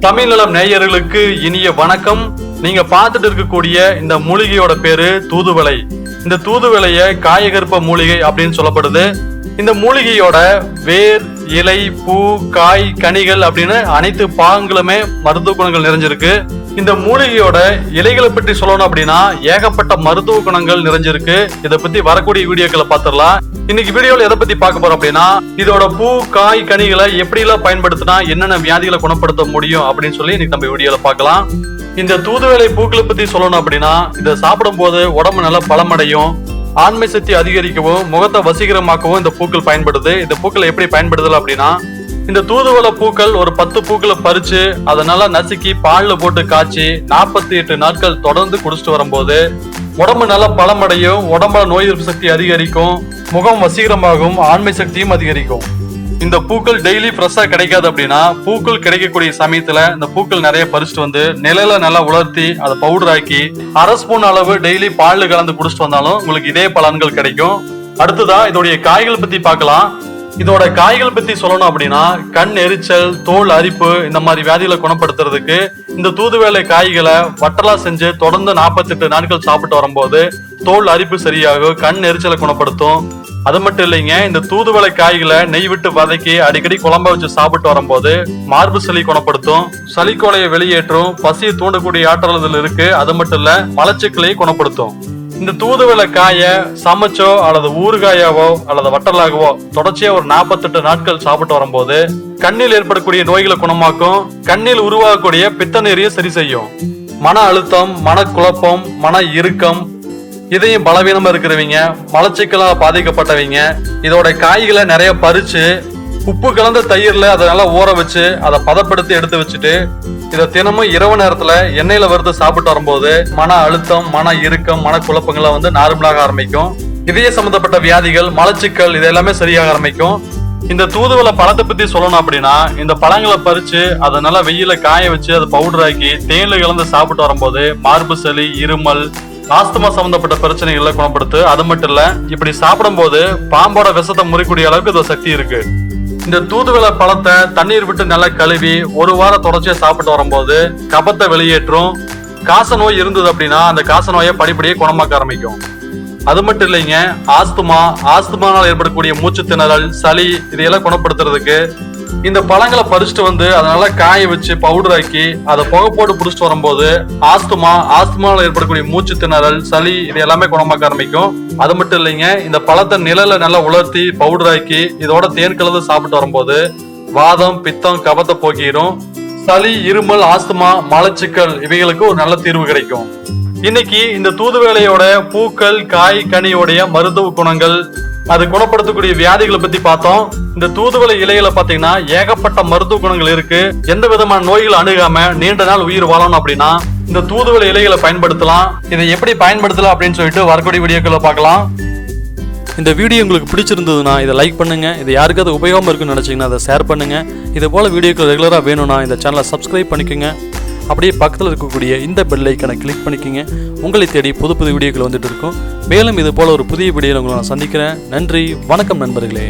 தமிழ்நலம் நேயர்களுக்கு இனிய வணக்கம். நீங்க பார்த்துட்டு இருக்கக்கூடிய இந்த மூலிகையோட பேரு தூதுவளை. இந்த தூதுவளைய காயகற்ப மூலிகை அப்படின்னு சொல்லப்படுது. இந்த மூலிகையோட வேர் இலை பூ காய் கனிகள் அப்படின்னு அனைத்து பாகங்களுமே மருத்துவ குணங்கள் நிறைஞ்சிருக்கு. இந்த மூலிகையோட இலைகளை பற்றி சொல்லணும் அப்படின்னா ஏகப்பட்ட மருத்துவ குணங்கள் நிறைஞ்சிருக்கு. இதை பத்தி வரக்கூடிய வீடியோக்களை பார்த்துடலாம். இன்னைக்கு வீடியோல எதை பத்தி பார்க்க போறோம் அப்படின்னா இதோட பூ காய் கனிகளை எப்படி எல்லாம் பயன்படுத்தினா என்னென்ன வியாதிகளை குணப்படுத்த முடியும் அப்படின்னு சொல்லி இன்னைக்கு நம்ம வீடியோல பார்க்கலாம். இந்த தூதுவேலை பூக்களை பத்தி சொல்லணும் அப்படின்னா இதை சாப்பிடும் போது உடம்பு நல்லா பலமடையும். ஆண்மை சக்தி அதிகரிக்கவும் முகத்தை வசீகரமாக்கவும் இந்த பூக்கள் பயன்படுது. இந்த பூக்கள் எப்படி பயன்படுதல் அப்படின்னா இந்த தூதுவளை பூக்கள் ஒரு பத்து பூக்களை பறிச்சு அதை நல்லா நசுக்கி பாலில் போட்டு காய்ச்சி நாற்பத்தி எட்டு நாட்கள் தொடர்ந்து குடிச்சிட்டு வரும்போது உடம்பு நல்லா பலமடையும் உடம்புல நோய் எதிர்ப்பு சக்தி அதிகரிக்கும் முகம் வசீகரமாகும் ஆண்மை சக்தியும் அதிகரிக்கும். இந்த பூக்கள் டெய்லி ஃப்ரெஷ்ஷாக கிடைக்காது அப்படின்னா பூக்கள் கிடைக்கக்கூடிய சமயத்தில் இந்த பூக்கள் நிறைய பறிச்சுட்டு வந்து நிலையில நல்லா உலர்த்தி அதை பவுடர் ஆக்கி அரை ஸ்பூன் அளவு டெய்லி பாலில் கலந்து குடிச்சிட்டு வந்தாலும் உங்களுக்கு இதே பலன்கள் கிடைக்கும். அடுத்ததா இதோடைய காய்கள் பற்றி பார்க்கலாம். இதோட காய்கள் பத்தி சொல்லணும் அப்படின்னா கண் எரிச்சல் தோல் அரிப்பு இந்த மாதிரி வியாதிகளை குணப்படுத்துறதுக்கு இந்த தூதுவேலை காய்களை வட்டலா செஞ்சு தொடர்ந்து 48 நாட்கள் சாப்பிட்டு வரும்போது தோல் அரிப்பு சரியாகும் கண் எரிச்சலை குணப்படுத்தும். அது மட்டும் இல்லைங்க இந்த தூதுவளை காய்களை நெய் விட்டு வதக்கி அடிக்கடி குழம்ப வச்சு சாப்பிட்டு வரும்போது மார்பு சளி குணப்படுத்தும். சளிக்கோலையை வெளியேற்றும் பசியை தூண்டக்கூடிய ஆற்றல் இருக்கு அது மட்டும் இல்ல மலச்சிக்கலையும் குணப்படுத்தும். இந்த தூதுவளை காயை சமைச்சோ அல்லது ஊறுகாயாவோ அல்லது வட்டலாகவோ தொடர்ச்சியா ஒரு 48 நாட்கள் சாப்பிட்டு வரும்போது கண்ணில் ஏற்படக்கூடிய நோய்களை குணமாக்கும் கண்ணில் உருவாகக்கூடிய பித்த நீரையும் சரி செய்யும். மன அழுத்தம் மனக்குழப்பம் மன இறுக்கம் இதையும் பலவீனமா இருக்கிறவங்க மலச்சிக்கலா பாதிக்கப்பட்டவங்க இதோட காய்களை நிறைய பறிச்சு உப்பு கலந்த தயிர்ல அதை நல்லா ஊற வச்சு அதை பதப்படுத்தி எடுத்து வச்சுட்டு இதை தினமும் இரவு நேரத்தில் எண்ணெயில் வறுத்து சாப்பிட்டு வரும்போது மன அழுத்தம் மன இறுக்கம் மன குழப்பங்கள்லாம் வந்து நார்மலாக ஆரம்பிக்கும். இதய சம்பந்தப்பட்ட வியாதிகள் மலச்சிக்கல் இது எல்லாமே சரியாக ஆரம்பிக்கும். இந்த தூதுவளை பழத்தை பத்தி சொல்லணும் அப்படின்னா இந்த பழங்களை பறிச்சு அதை நல்லா வெயில காய வச்சு அதை பவுடர் ஆக்கி தேனில் கலந்து சாப்பிட்டு வரும்போது மார்பு சளி இருமல் ஆஸ்துமா சம்பந்தப்பட்ட பிரச்சனைகளை குணப்படுத்து அது மட்டும் இல்ல இப்படி சாப்பிடும்போது பாம்போட விஷத்தை முறிக்கூடிய அளவுக்கு இது சக்தி இருக்கு. இந்த தூதுவளை பழத்தை தண்ணீர் விட்டு நல்லா கழுவி ஒரு வாரம் தொடர்ச்சியா சாப்பிட்டு வரும்போது கபத்தை வெளியேற்றும். காச நோய் இருந்தது அப்படின்னா அந்த காச நோயை படிப்படியே குணமாக்க ஆரம்பிக்கும். அது மட்டும் இல்லைங்க ஆஸ்துமா ஆஸ்துமானால் ஏற்படக்கூடிய மூச்சு திணறல் சளி இதையெல்லாம் குணப்படுத்துறதுக்கு இந்த பழங்களை பறிச்சுட்டு வந்து அதனால காய வச்சு பவுடர் ஆக்கி அதை புகை போட்டு பிடிச்சிட்டு வரும்போது ஆஸ்துமா ஆஸ்துமாவில் ஏற்படக்கூடிய மூச்சு திணறல் சளி இது எல்லாமே குணமாக்க ஆரம்பிக்கும். அது மட்டும் இல்லைங்க இந்த பழத்தை நிழல நல்லா உலர்த்தி பவுடர் ஆக்கி இதோட தேன் கலந்து சாப்பிட்டு வரும்போது வாதம் பித்தம் கபத்தை போக்கிடும். சளி இருமல் ஆஸ்துமா மலச்சிக்கல் இவைகளுக்கு ஒரு நல்ல தீர்வு கிடைக்கும். இன்னைக்கு இந்த தூதுவேலையோட பூக்கள் காய் கனியோடைய மருத்துவ குணங்கள் அது குணப்படுத்தக்கூடிய வியாதிகளை பத்தி பார்த்தோம். இந்த தூதுவளை இலையில பாத்தீங்கன்னா ஏகப்பட்ட மருத்துவ குணங்கள் இருக்கு. எந்த விதமான நோய்கள் அணுகாம நீண்ட நாள் உயிர் வாழணும் அப்படின்னா இந்த தூதுவளை இலைகளை பயன்படுத்தலாம். இதை எப்படி பயன்படுத்தலாம் அப்படின்னு சொல்லிட்டு வரக்கூடிய வீடியோக்களை பார்க்கலாம். இந்த வீடியோ உங்களுக்கு பிடிச்சிருந்ததுன்னா இதை லைக் பண்ணுங்க. இது யாருக்காவது உபயோகமாக இருக்குன்னு நினச்சிங்கன்னா அதை ஷேர் பண்ணுங்க. இது போல வீடியோக்கள் ரெகுலராக வேணும்னா இந்த சேனலை சப்ஸ்கிரைப் பண்ணிக்கோங்க. அப்படியே பக்கத்தில் இருக்கக்கூடிய இந்த பெல் ஐக்கனை கிளிக் பண்ணிக்கோங்க. உங்களை தேடி புது புது வீடியோக்கள் வந்துட்டு இருக்கும். மேலும் இது போல ஒரு புதிய வீடியோவில் உங்களை நான் சந்திக்கிறேன். நன்றி வணக்கம் நண்பர்களே.